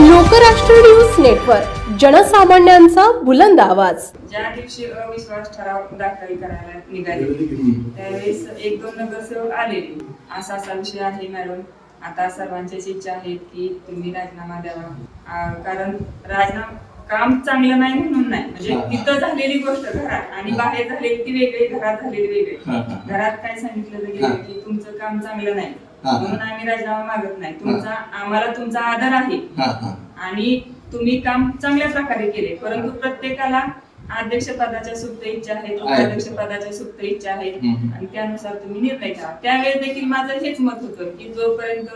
Lokrashtra news network जनसामान्यांचा बुलंद आवाज ज्या दिवशी अविश्वास ठराव दाखल करायला निघाले त्यावेळेस एक दोन नगरसेवक आलेले असा असा विषय आहे मॅडम आता सर्वांचीच इच्छा आहे की तुम्ही राजीनामा द्यावा कारण राजीनामा काम चांगलं नाही म्हणून नाही म्हणजे. तिथं झालेली गोष्ट घरात आणि बाहेर झालेली ती वेगळी घरात झालेली वेगळी. घरात काय सांगितलं. गेलं की तुमचं काम चांगलं नाही. म्हणून आम्ही राजीनामा मागत नाही. तुमचा आम्हाला तुमचा आदर आहे. आणि तुम्ही काम चांगल्या प्रकारे केले. परंतु प्रत्येकाला अध्यक्ष पदाच्या सुप्त इच्छा आहेत आहेत. उपाध्यक्ष पदाच्या सुप्त इच्छा आहेत. आणि त्यानुसार तुम्ही निर्णय घ्या. त्यावेळेस देखील माझं हेच मत होतं की जोपर्यंत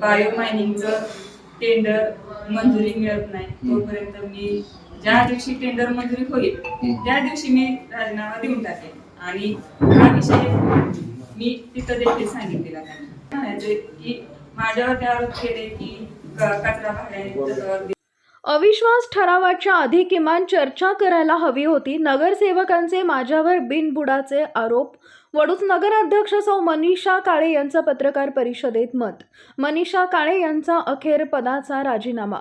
बायो मायनिंगचं टेंडर मंजुरी मिळत नाही तोपर्यंत मी ज्या दिवशी टेंडर मंजुरी होईल. त्या दिवशी मी राजीनामा देऊन टाकेन. आणि हा विषय मी तिथं देखील सांगितलेला त्यांना म्हणायचे की माझ्यावर ते आरोप केले की क- कचरा भाड्याने अविश्वास ठरावाच्या आधी किमान चर्चा करायला हवी होती. नगरसेवकांचे माझ्यावर बिनबुडाचे आरोप. वडूच नगराध्यक्ष सौ मनीषा काळे यांचं पत्रकार परिषदेत मत. मनीषा काळे यांचा अखेर पदाचा राजीनामा.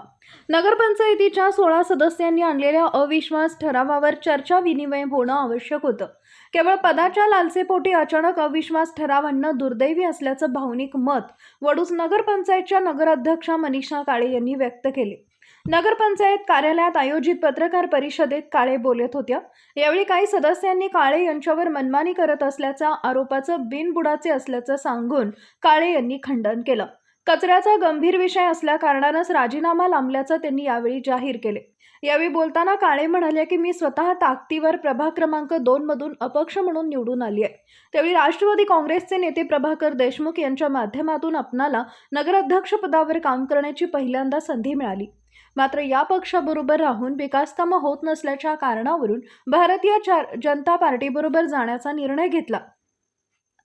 नगरपंचायतीच्या सोळा सदस्यांनी आणलेल्या अविश्वास ठरावावर चर्चा विनिमय होणं आवश्यक होतं. केवळ पदाच्या लालसेपोटी अचानक अविश्वास ठराव आणणं दुर्दैवी असल्याचं भावनिक मत वडूज नगरपंचायतच्या नगराध्यक्षा मनीषा काळे यांनी व्यक्त केले. नगरपंचायत कार्यालयात आयोजित पत्रकार परिषदेत काळे बोलत होत्या यावेळी काही सदस्यांनी काळे यांच्यावर मनमानी करत असल्याचा आरोपाचं बिनबुडाचे असल्याचं सांगून काळे यांनी खंडन केलं. कचऱ्याचा गंभीर विषय असल्या कारणानंच राजीनामा लांबल्याचं त्यांनी यावेळी जाहीर केले. यावेळी बोलताना काळे म्हणाले की मी स्वतः ताकदीवर प्रभाग क्रमांक दोन मधून अपक्ष म्हणून निवडून आली आहे. त्यावेळी राष्ट्रवादी काँग्रेसचे नेते प्रभाकर देशमुख यांच्या माध्यमातून आपणाला नगराध्यक्षपदावर काम करण्याची पहिल्यांदा संधी मिळाली. मात्र या पक्षाबरोबर राहून विकासकामं होत नसल्याच्या कारणावरून भारतीय जनता पार्टीबरोबर जाण्याचा निर्णय घेतला.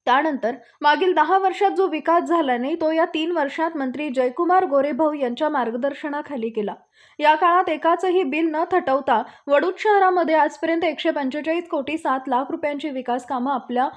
त्यानंतर मागील दहा वर्षात जो विकास झाला नाही तो या तीन वर्षात मंत्री जयकुमार गोरेभाऊ यांच्या मार्गदर्शनाखाली केला. या काळात एकाचंही बिल न थटवता वडूद शहरामध्ये आजपर्यंत एकशे पंचेचाळीस कोटी सात लाख रुपयांची विकास कामं आपल्या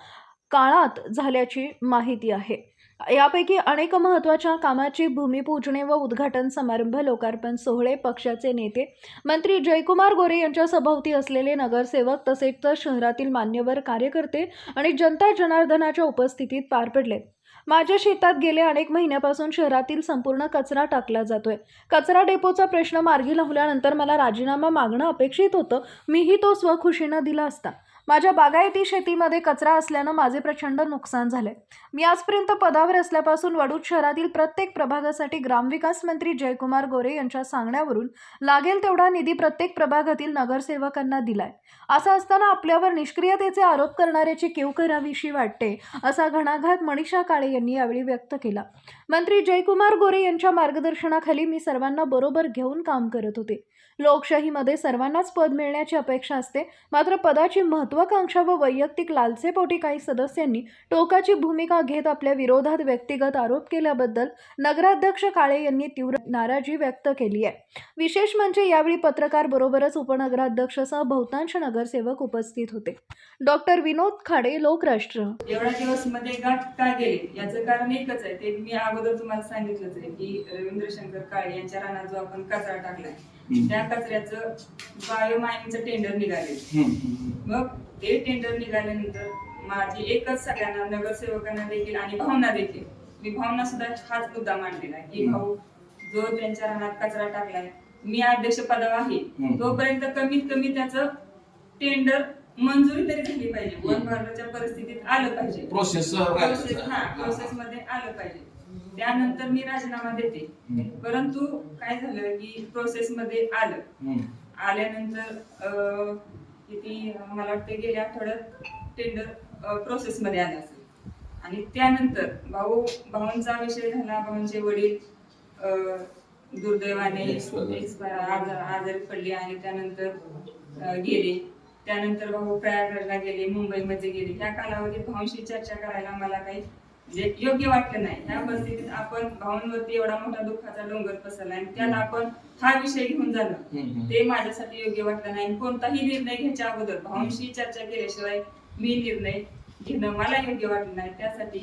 काळात झाल्याची माहिती आहे. यापैकी अनेक महत्त्वाच्या कामाची भूमिपूजने व उद्घाटन समारंभ लोकार्पण सोहळे पक्षाचे नेते मंत्री जयकुमार गोरे यांच्या सभोवती असलेले नगरसेवक तसेच तर शहरातील मान्यवर कार्यकर्ते आणि जनता जनार्दनाच्या उपस्थितीत पार पडले. माझ्या शेतात गेले अनेक महिन्यापासून शहरातील संपूर्ण कचरा टाकला जातोय. कचरा डेपोचा प्रश्न मार्गी लावल्यानंतर मला राजीनामा मागणं अपेक्षित होतं. मीही तो स्वखुशीनं दिला असता. माझ्या बागायती शेतीमध्ये कचरा असल्यानं माझे प्रचंड नुकसान झाले मी आजपर्यंत पदावर असल्यापासून वडूद शहरातील प्रत्येक प्रभागासाठी ग्रामविकास मंत्री जयकुमार गोरे यांच्या सांगण्यावरून लागेल तेवढा निधी प्रत्येक प्रभागातील नगरसेवकांना दिलाय. असं असताना आपल्यावर निष्क्रियतेचे आरोप करणाऱ्याची केव करावीशी वाटते असा घणाघात मनीषा काळे यांनी यावेळी व्यक्त केला. मंत्री जयकुमार गोरे यांच्या मार्गदर्शनाखाली मी सर्वांना बरोबर घेऊन काम करत होते. लोकशाहीमध्ये सर्वांनाच पद मिळण्याची अपेक्षा असते. मात्र पदाची महत्वाकांक्षा व वैयक्तिक लालसेपोटी काही सदस्यांनी टोकाची भूमिका घेत आपल्या विरोधात व्यक्तिगत आरोप केल्याबद्दल नगराध्यक्ष काळे यांनी तीव्र नाराजी व्यक्त केली आहे. विशेष म्हणजे यावेळी पत्रकार बरोबरच उपनगराध्यक्षसह बहुतांश नगरसेवक उपस्थित होते. डॉक्टर विनोद खाडे लोकराष्ट्र. एवढ्या दिवसमध्ये गाठ का गेले? याचं कारण एकच आहे. ते मी अगोदर तुम्हाला सांगितलंच आहे की रवींद्र शंकर काळे यांच्या रानात जो आपण कचरा टाकलाय त्या कचऱ्याचं बायो मायनिंगचं टेंडर निघाले. मग ते टेंडर निघाल्यानंतर माझी एकच सगळ्यांना नगरसेवकांना देखील आणि भावना देखील. मी भावना सुद्धा हाच मुद्दा मांडलेला आहे की. भाऊ जो त्यांच्या रानात कचरा टाकलाय मी अध्यक्ष पदावर आहे. तोपर्यंत कमीत कमी त्याचं टेंडर मंजुरी तरी झाली पाहिजे. वन विभागाच्या परिस्थितीत आलं पाहिजे. प्रोसेस हा प्रोसेस मध्ये आलं पाहिजे. त्यानंतर मी राजीनामा देते. परंतु काय झालं की प्रोसेस मध्ये आलं. आल्यानंतर किती मला वाटतं गेल्या आठवड्यात टेंडर प्रोसेस मध्ये आलं असेल. आणि त्यानंतर भाऊ भाऊंचा विषय झाला भाऊंचे वडील दुर्दैवाने आजार- पडले आणि त्यानंतर गेले. त्यानंतर भाऊ प्रयागराजला गेले मुंबईमध्ये गेले. ह्या कालावधीत भाऊंशी चर्चा करायला मला काही म्हणजे योग्य वाटलं नाही. ह्या परिस्थितीत आपण भाऊंवरती एवढा मोठा दुःखाचा डोंगर पसरला आणि त्याला आपण हा विषय घेऊन झालं हम्म. ते माझ्यासाठी योग्य वाटलं नाही. कोणताही निर्णय घ्यायच्या अगोदर भाऊंशी चर्चा केल्याशिवाय मी निर्णय घेणं मला योग्य वाटलं नाही. त्यासाठी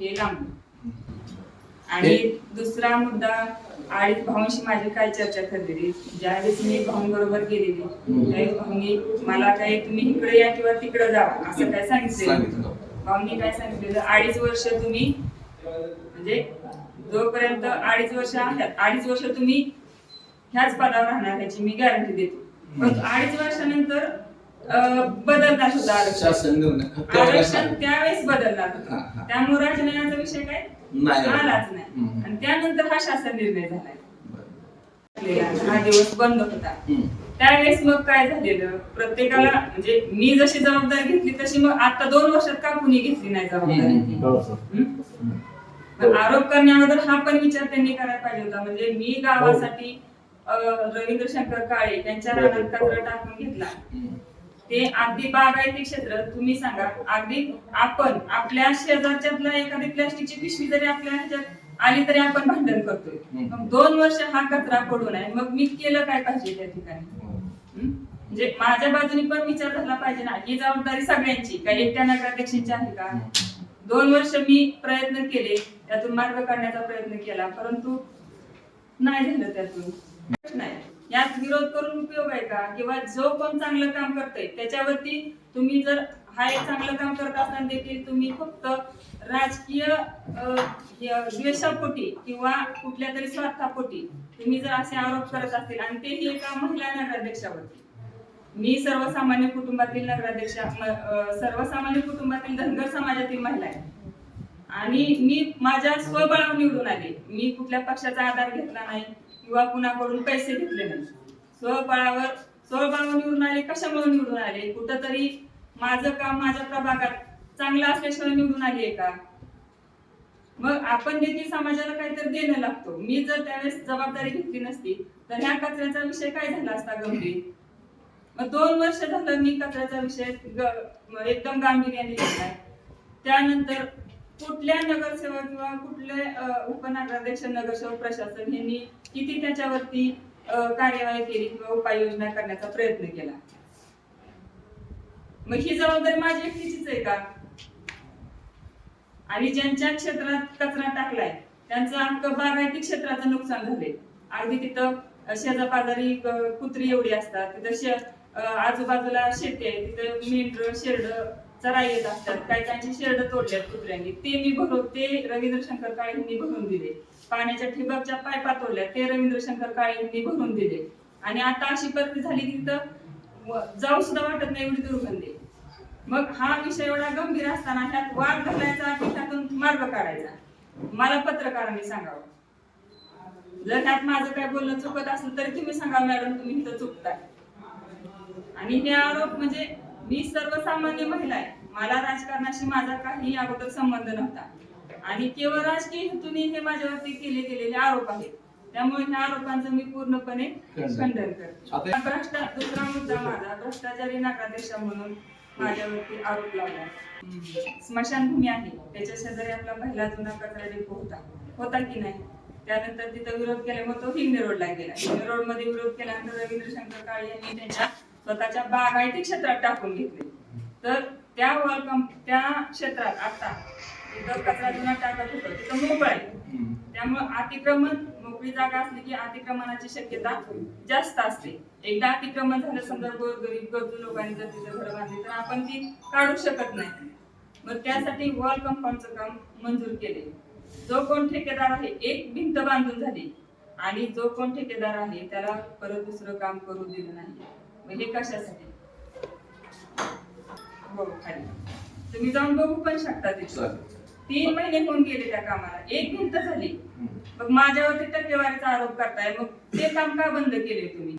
हे लांबलं आणि दुसरा मुद्दा अडीच भाऊंशी माझी काय चर्चा ठरलेली? ज्यावेळेस मी भाऊंबरोबर गेलेली त्यावेळेस भाऊंनी मला काय तुम्ही इकडे या किंवा तिकडे जावा असं काय सांगितलं. भाऊंनी काय सांगितलेलं अडीच वर्ष तुम्ही म्हणजे जोपर्यंत अडीच वर्ष आहेत अडीच वर्ष तुम्ही ह्याच पदावर राहणार ह्याची मी गॅरंटी देतो. पण अडीच वर्षानंतर अं, बदलणार सुद्धा आरक्षण त्यावेळेस बदलणार होतं. त्यामुळे राजकारणाचा विषय काय? नाही. आलाच नाही. आणि त्यानंतर हा शासन निर्णय झालाय. हा दिवस बंद होता. त्यावेळेस मग काय झालेलं? प्रत्येकाला म्हणजे मी जशी जबाबदारी घेतली तशी मग आता दोन वर्षात का कुणी घेतली नाही जबाबदारी? मग आरोप करण्याअगोदर हा पण विचार त्यांनी करायला पाहिजे होता. म्हणजे मी गावासाठी रवींद्र शंकर काळे यांच्या रानात कचरा टाकून घेतला. ते अगदी बागायती क्षेत्र तुम्ही सांगा. अगदी आपण आपल्या शेजारच्यातला एखादी प्लॅस्टिकची पिशवी जरी आपल्या ह्याच्यात आली तरी आपण भांडण करतोय. मग दोन वर्ष हा कचरा पडून आहे. मग मी केलं काय पाहिजे त्या ठिकाणी? हम्म? म्हणजे माझ्या बाजूने पण विचार झाला पाहिजे ना. ही जबाबदारी सगळ्यांची. काही एकट्या नगराध्यक्षांची आहे का? दोन वर्ष मी प्रयत्न केले. त्यातून मार्ग काढण्याचा प्रयत्न केला. परंतु नाही झालं त्यातून. आहे यात विरोध करून उपयोग आहे का? किंवा जो कोण चांगलं काम करतंय त्याच्यावरती तुम्ही जर हा एक चांगलं काम करत असताना देखील तुम्ही फक्त राजकीय द्वेषापोटी किंवा कुठल्या तरी स्वार्थापोटी तुम्ही जर असे आरोप करत असतील आणि तेही एका महिला नगराध्यक्षावरती. मी सर्वसामान्य कुटुंबातील नगराध्यक्षा सर्वसामान्य कुटुंबातील धनगर समाजातील महिला आहे. आणि मी माझ्या स्वबळावर निवडून आले. मी कुठल्या पक्षाचा आधार घेतला नाही किंवा कुणाकडून पैसे घेतले नाही. स्वबळावर स्वबळावर निवडून आले कशामुळे निवडून आले? कुठंतरी माझं काम माझ्या प्रभागात चांगलं असल्याशिवाय निवडून आली आहे का? मग आपण देखील समाजाला काहीतरी देणं लागतो. मी जर त्यावेळेस जबाबदारी घेतली नसती तर ह्या कचऱ्याचा विषय काय झाला असता गंभीर? मग दोन वर्ष झालं मी कचऱ्याचा विषय एकदम गांभीर्याने घेतलाय. त्यानंतर कुठल्या नगरसेवक किंवा कुठले उपनगराध्यक्ष नगरसेवक प्रशासन यांनी किती त्याच्यावरती कार्यवाही केली किंवा उपाययोजना करण्याचा प्रयत्न केला? मग ही जबाबदारी माझी एकटीचीच आहे का? आणि ज्यांच्या क्षेत्रात कचरा टाकलाय त्यांचं अख्खं बागायती क्षेत्राचं नुकसान झालंय. अगदी तिथं शेजापाजारी कुत्री एवढी असतात. तिथं शे आजूबाजूला शेती आहे. तिथं मेंढर शेरड चरा येत असतात. काही त्यांची शेरड तोडल्यात कुत्र्यांनी. ते मी भरून ते रवींद्र शंकर काळेंनी भरून दिले. पाण्याच्या ठिबकच्या पायपा तोडल्या ते रवींद्र शंकर काळेंनी भरून दिले. आणि आता अशी परिस्थिती झाली की तिथं जाऊ सुद्धा वाटत नाही एवढी दुर्गंधी. मग हा विषय एवढा गंभीर असताना ह्यात वाद घालायचा की त्यातून मार्ग काढायचा? मला पत्रकारांनी सांगावं. जर ह्यात माझं काय बोलणं चुकत असेल तरी तुम्ही सांगा मॅडम तुम्ही इथं चुकताय. आणि हे आरोप म्हणजे मी सर्वसामान्य महिला आहे. मला राजकारणाशी माझा काही अगोदर संबंध नव्हता. आणि केवळ राजकीय हेतूने हे माझ्यावरती केले गेलेले आरोप आहेत. त्यामुळे ह्या आरोपांचं मी पूर्णपणे खंडन. करते. आता- भ्रष्टा दुसरा मुद्दा माझा. भ्रष्टाचारी नगराध्यक्ष म्हणून माझ्यावरती आरोप लावला स्मशानभूमी आहे. त्याच्या शेजारी आपला पहिला जुना कचरा डेपो होता. होता की नाही? त्यानंतर तिथं विरोध केल्यामुळे तो हिंगणे रोडला गेला. हिंगणे रोडमध्ये विरोध केल्यानंतर रवींद्र शंकर काळे यांनी त्यांच्या स्वतःच्या बागायती क्षेत्रात टाकून घेतले. तर त्या वॉल त्या क्षेत्रात आता तिथं कचरा जुना टाकत होतं. तिथं मोकळ आहे. त्यामुळे अतिक्रमण मोकळी जागा असली की अतिक्रमणाची शक्यता जास्त असते. एकदा अतिक्रमण झालं समजा गोरगरीब गरजू लोकांनी जर तिथं घरं बांधली तर आपण ती काढू शकत नाही. मग त्यासाठी वॉल कंपाऊंडचं काम मंजूर केले. जो कोण ठेकेदार आहे एक भिंत बांधून झाली. आणि जो कोण ठेकेदार आहे त्याला परत दुसरं काम करू दिलं नाही. मग हे कशासाठी? हो खाली. तुम्ही जाऊन बघू पण शकता तिथे. तीन महिने होऊन गेले त्या कामाला. एक भिंत झाली. मग माझ्यावरती टक्केवारीचा आरोप करताय. मग ते काम का बंद केले तुम्ही?